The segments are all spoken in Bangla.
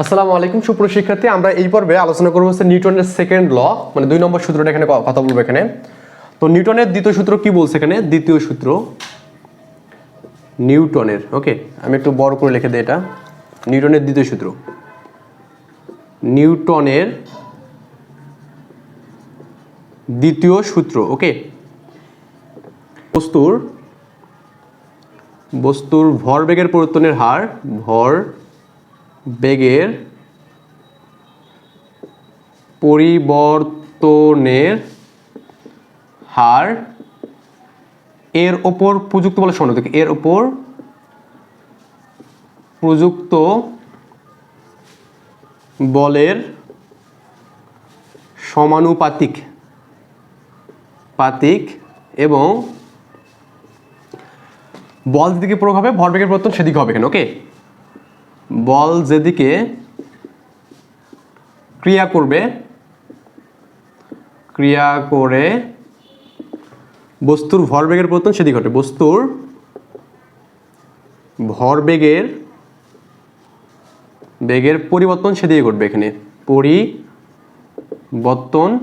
আসসালামু আলাইকুম, সুপ্রিয় শিক্ষার্থী। আমরা এই পর্বে আলোচনা করব হচ্ছে নিউটনের সেকেন্ড ল মানে দুই নম্বর সূত্রটা এখানে কথা বলব এখানে। তো নিউটনের দ্বিতীয় সূত্র কি বলছে এখানে? দ্বিতীয় সূত্র নিউটনের, ওকে? আমি একটু বড় করে লিখে দিই এটা। নিউটনের দ্বিতীয় সূত্র। নিউটনের দ্বিতীয় সূত্র, ওকে? বস্তুর বস্তুর ভরবেগের পরিবর্তনের হার, ভর বেগের পরিবর্তনের হার এর ওপর প্রযুক্ত বলে শোনো দেখো এর ওপর প্রযুক্ত বলের সমানুপাতিক, পাতিক এবং বল যেদিকে প্রয়োগ হবে, ভরবেগের পরিবর্তন সেদিকে হবে এখানে ওকে বল যেদিকে ক্রিয়া করবে, ক্রিয়া করে বস্তুর ভরবেগের পরিবর্তন সেদিকে ঘটে বস্তুর ভরবেগের বেগের পরিবর্তন সেদিকে ঘটবে এখানে। পরিবর্তন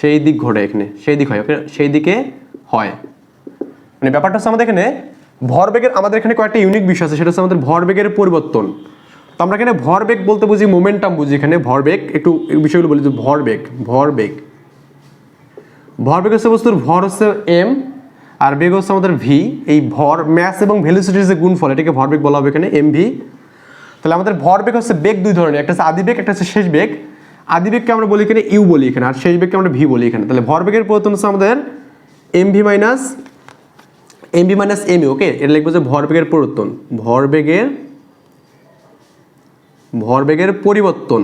সেই দিক ঘটে এখানে। সেই দিক হয়? সেই দিকে হয়। মানে ব্যাপারটা হচ্ছে আমাদের এখানে ভরবেগের, আমাদের এখানে কয়েকটা ইউনিক বিষয় আছে, সেটা হচ্ছে আমাদের ভরবেগের পরিবর্তন। তো আমরা এখানে ভরবেগ বলতে বুঝি মোমেন্টাম বুঝি এখানে। ভরবেগ, একটু বিষয়গুলো বলি যে ভরবেগ ভরবেগ। ভরবেগ হচ্ছে বস্তুর, ভর হচ্ছে এম আর বেগ হচ্ছে আমাদের ভি এই ভর ম্যাস এবং ভেলোসিটির যে গুণফল, এটাকে ভরবেগ বলা হবে এখানে এম ভি তাহলে আমাদের ভরবেগ হচ্ছে বেগ দুই ধরনের, একটা হচ্ছে আদিবেগ একটা হচ্ছে শেষ বেগ। আদিবেগকে আমরা বলি এখানে ইউ বলি এখানে, আর শেষ বেগকে আমরা ভি বলি এখানে। তাহলে ভরবেগের পরিবর্তন হচ্ছে আমাদের M V minus M B minus M okay এটা লিখব যে ভরবেগের পরিবর্তন। ভরবেগের ভরবেগের পরিবর্তন।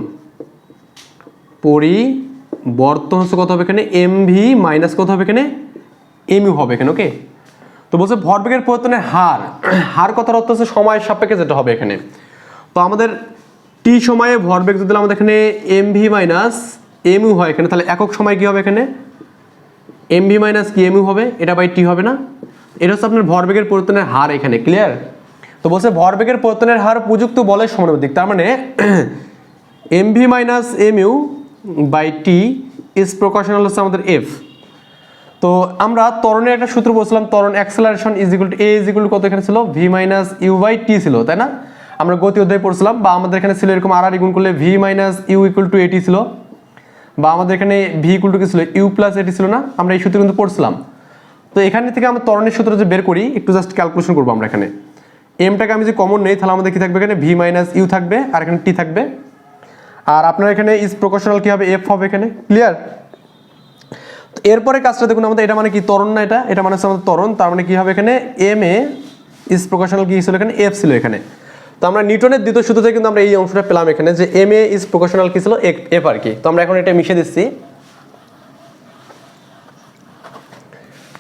পরিবর্তন হচ্ছে কত হবে এখানে? এম ভি মাইনাস কত হবে এখানে? এম ইউ হবে এখানে ওকে তো বলছে ভরবেগের পরিবর্তনের হার। হার কথার অর্থ হচ্ছে সময়ের সাপেক্ষে যেটা হবে এখানে। তো আমাদের টি সময়ে ভরবেগ যদি আমাদের এখানে M V minus M U হয় এখানে, তাহলে একক সময় কি হবে এখানে? এম ভি মাইনাস কি এম ইউ হবে? এটা বাই টি হবে না? এটা হচ্ছে আপনার ভরবেগের পরিবর্তনের হার এখানে ক্লিয়ার তো বলছে ভরবেগের পরিবর্তনের হার প্রযুক্ত বলের সমানুপাতিক, তার মানে M V minus M U by T is প্রকাশনাল হচ্ছে আমাদের এফ তো আমরা তরণের একটা সূত্র বলছিলাম তরণ acceleration is equal to A is equal কত এখানে ছিল? V minus U by T ছিল, তাই না? আমরা গতি অধ্যায় পড়ছিলাম, বা আমাদের এখানে ছিল এরকম আর আর গুণ করলে V minus U equal to এটি ছিল, বা আমাদের এখানে ভি ইকুয়াল টু কি ছিল? ইউ প্লাস এটি ছিল না, আমরা এই সূত্র কিন্তু পড়ছিলাম। তো এখানে থেকে আমরা তরণের সূত্র যে বের করি, একটু জাস্ট ক্যালকুলেশন করব আমরা এখানে। এমটাকে আমি যে কমন নেই, তাহলে আমাদের কি থাকবে এখানে? ভি মাইনাস ইউ থাকবে, আর এখানে টি থাকবে। আর আপনার এখানে ইজ প্রকাশনাল কি হবে? এফ হবে এখানে। ক্লিয়ার এরপরে কাজটা দেখুন, আমাদের এটা মানে কি তরণ না এটা? এটা মানে হচ্ছে আমাদের তরণ তার মানে কি হবে এখানে? এম এ ইজ প্রকাশনাল কি ছিল এখানে? এফ ছিল এখানে। তো আমরা নিউটনের দ্বিতীয় সূত্র থেকে কিন্তু আমরা এই অংশটা পেলাম এখানে যে এম এ ইজ প্রকাশনাল কি ছিল? এফ আর কি। তো আমরা এখন এটা মিশে দিচ্ছি।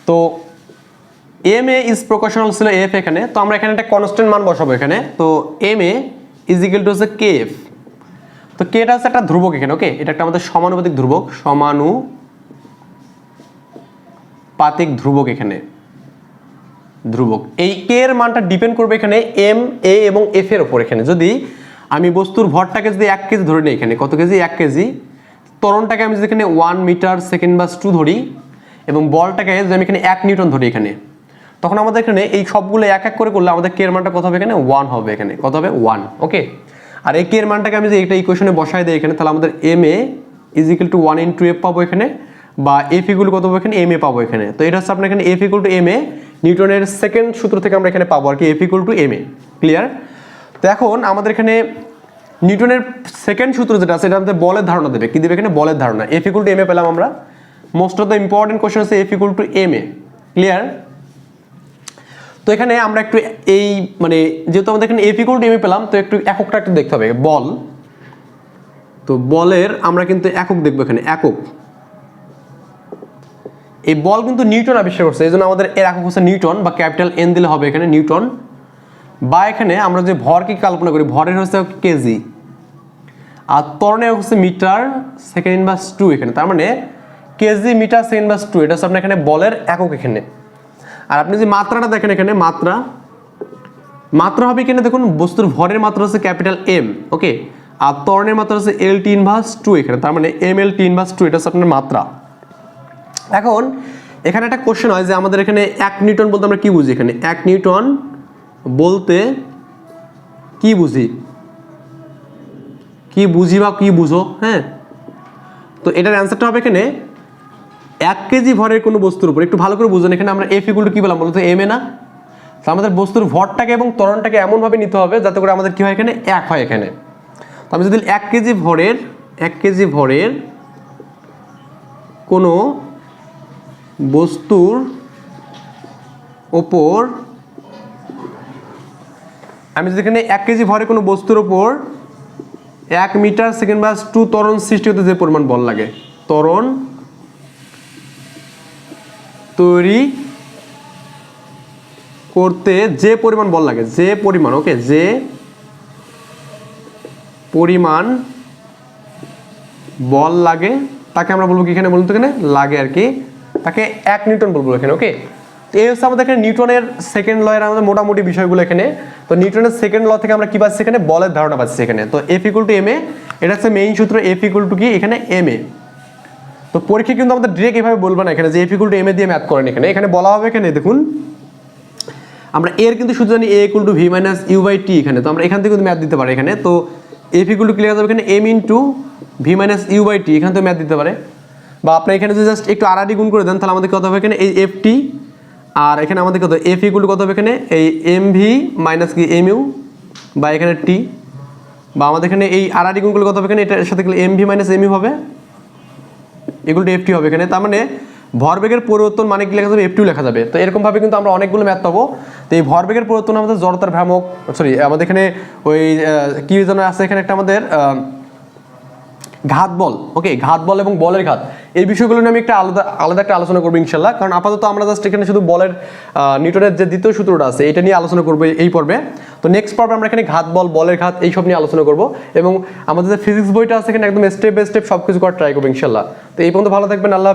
তো এম এ ইজ প্রকাশনাল ছিল এফ এখানে, তো আমরা এখানে একটা কনস্ট্যান্ট মান বসাবো এখানে। তো M A is equal to হচ্ছে কে এফ তো কে এটা হচ্ছে একটা ধ্রুবক এখানে ওকে এটা একটা আমাদের সমানুপাতিক ধ্রুবক সমানু পাতিক ধ্রুবক এখানে। ধ্রুবক। এই কে এর মানটা ডিপেন্ড করবে এখানে এম এ এবং এফ এর ওপর এখানে। যদি আমি বস্তুর ভরটাকে যদি এক কেজি ধরে নিই এখানে, কত কেজি? এক কেজি। ত্বরণটাকে আমি যদি এখানে ওয়ান মিটার সেকেন্ড বাস টু ধরি এবং বলটাকে যদি আমি এখানে এক নিউটন ধরি এখানে, তখন আমাদের এখানে এই সবগুলো এক এক করে করলে আমাদের কে এর মানটা কত হবে এখানে? ওয়ান হবে এখানে। কত হবে? ওয়ান ওকে আর এই কে এর মানটাকে আমি যদি এটা ইকুয়েশনে বসাই দিই এখানে, তাহলে আমাদের M A is equal to one into F পাবো এখানে, বা এফ ইকুয়াল কত পাবো এখানে? এম এ পাবো এখানে। তো এটা হচ্ছে আপনার এখানে F equal to M A নিউটনের সেকেন্ড সূত্র থেকে আমরা এখানে পাবো আর কি F equal to M A clear তো এখন আমাদের এখানে নিউটনের সেকেন্ড সূত্র যেটা আছে, এটা আমাদের বলের ধারণা দেবে। কি দেবে এখানে? বলের ধারণা। F equal to M A পেলাম আমরা most of the important question হচ্ছে F equal to M A clear তো এখানে আমরা একটু এই মানে যেহেতু আমাদের এখানে F equal to M A পেলাম, তো একটু এককটা একটু দেখতে হবে। বল। তো বলের আমরা কিন্তু একক দেখব এখানে, একক। এই বল কিন্তু নিউটন আবিষ্কার করছে এই জন্য আমাদের এর একক হচ্ছে নিউটন, বা ক্যাপিটাল এন দিলে হবে এখানে নিউটন। বা এখানে আমরা যে ভরকে কল্পনা করি, ভরের হচ্ছে কেজি। আর ত্বরণে হচ্ছে মিটার, সেকেন্ড ইনভার্স টু এখানে। তার মানে KG metre second inverse two এটা হচ্ছে আপনার এখানে বলের একক এখানে। আর আপনি যে মাত্রাটা দেখেন এখানে, মাত্রা মাত্রা হবে এখানে দেখুন, বস্তুর ভরের মাত্রা হচ্ছে ক্যাপিটাল এম ওকে? আর ত্বরণের মাত্রা হচ্ছে এল টি ইনভার্স টু এখানে, তার মানে M L T inverse two এটা আপনার মাত্রা। এখন, এখানে একটা কোশ্চেন হয় যে আমাদের এখানে এক নিউটন বলতে আমরা কি বুঝি এখানে? এক নিউটন বলতে কি বুঝি? কি বুঝি বা কি বুঝো? হ্যাঁ? তো এটার অ্যান্সারটা হবে এখানে এক কেজি ভরের কোনো বস্তুর উপর, একটু ভালো করে বুঝুন, এখানে আমরা এফ ইকুয়াল টু কি বললাম বলতো এম এ না? তো আমাদের বস্তুর ভরটাকে এবং ত্বরণটাকে এমনভাবে নিতে হবে যাতে করে আমাদের কী হয় এখানে? এক হয় এখানে। তো আমি যদি এক কেজি ভরের, এক কেজি ভরের কোনো বস্তুর ওপর, আমি যদি এখানে এক কেজি ভরে কোনো বস্তুর ওপর এক মিটার সেকেন্ড বাস টু তরণ সৃষ্টি হতে যে পরিমাণ বল লাগে, ত্বরণ তৈরি করতে যে পরিমাণ বল লাগে, যে পরিমাণ ওকে যে পরিমাণ বল লাগে, তাকে আমরা বলব কি এখানে বলুন তো এখানে? লাগে আর কি। তাকে এক নিউটন বলব এখানে ওকে তো এই হচ্ছে আমাদের এখানে নিউটনের সেকেন্ড লয়ের আমাদের মোটামুটি বিষয়গুলো এখানে। তো নিউটনের সেকেন্ড ল থেকে আমরা কি পাচ্ছি এখানে? বলের ধারণা পাচ্ছি এখানে। তো F equal to M A এটা হচ্ছে মেইন সূত্র এফ ইকুয়াল টু কি? এখানে এম এ তো পরীক্ষা কিন্তু আমাদের ডিরেক্ট এভাবে বলব না এখানে যে ইকুয়াল টু এম এ দিয়ে ম্যাথ করেন এখানে। এখানে বলা হবে এখানে দেখুন, আমরা এর কিন্তু শুধু জানি A equal to V minus U by T এখানে, তো আমরা এখান থেকে কিন্তু ম্যাথ দিতে পারি এখানে। তো এফ ইকুয়াল টু ক্লিয়ার যাবে এখানে M into V minus U by T এখান থেকে ম্যাথ দিতে পারে। বা আপনি এখানে যদি জাস্ট একটু আড়াআড়ি গুণ করে দেন, তাহলে আমাদের কত হবে এখানে? এই এফ টি আর এখানে আমাদের কত? এফ ইকুয়াল টু কত হবে এখানে? এই এম ভি মাইনাস কি? এম ইউ বা এখানে টি বা আমাদের এখানে এই আড়াআড়ি গুণ করলে কত হবে এখানে? এটার সাথে M V minus M U হবে। এগুলো এফ হবে এখানে। তার মানে ভরবেগের পরিবর্তন মানে কি লেখা যাবে? এফ লেখা যাবে। তো এরকমভাবে কিন্তু আমরা অনেকগুলো ম্যাথ পাবো। তো এই ভরবেগের পরিবর্তন আমাদের জড়তার ভ্রামক সরি আমাদের এখানে ওই কী যেন আছে এখানে একটা আমাদের ঘাত বল ওকে ঘাত বল এবং বলের ঘাত। এই বিষয়গুলো নিয়ে আমি একটা আলাদা আলাদা একটা আলোচনা করব ইনশাল্লাহ। কারণ আপাতত আমরা জাস্ট এখানে শুধু বলের নিউটনের যে দ্বিতীয় সূত্রটা আছে, এটা নিয়ে আলোচনা করব এই পর্বে। তো নেক্সট পর্বে আমরা এখানে ঘাত বল, বলের ঘাত এইসব নিয়ে আলোচনা করব এবং আমাদের যে ফিজিক্স বইটা আছে এখানে একদম স্টেপ বাই স্টেপ সব কিছু করার ট্রাই করব ইনশাল্লাহ। তো এই পর্যন্ত ভালো থাকবেন, আল্লাহ।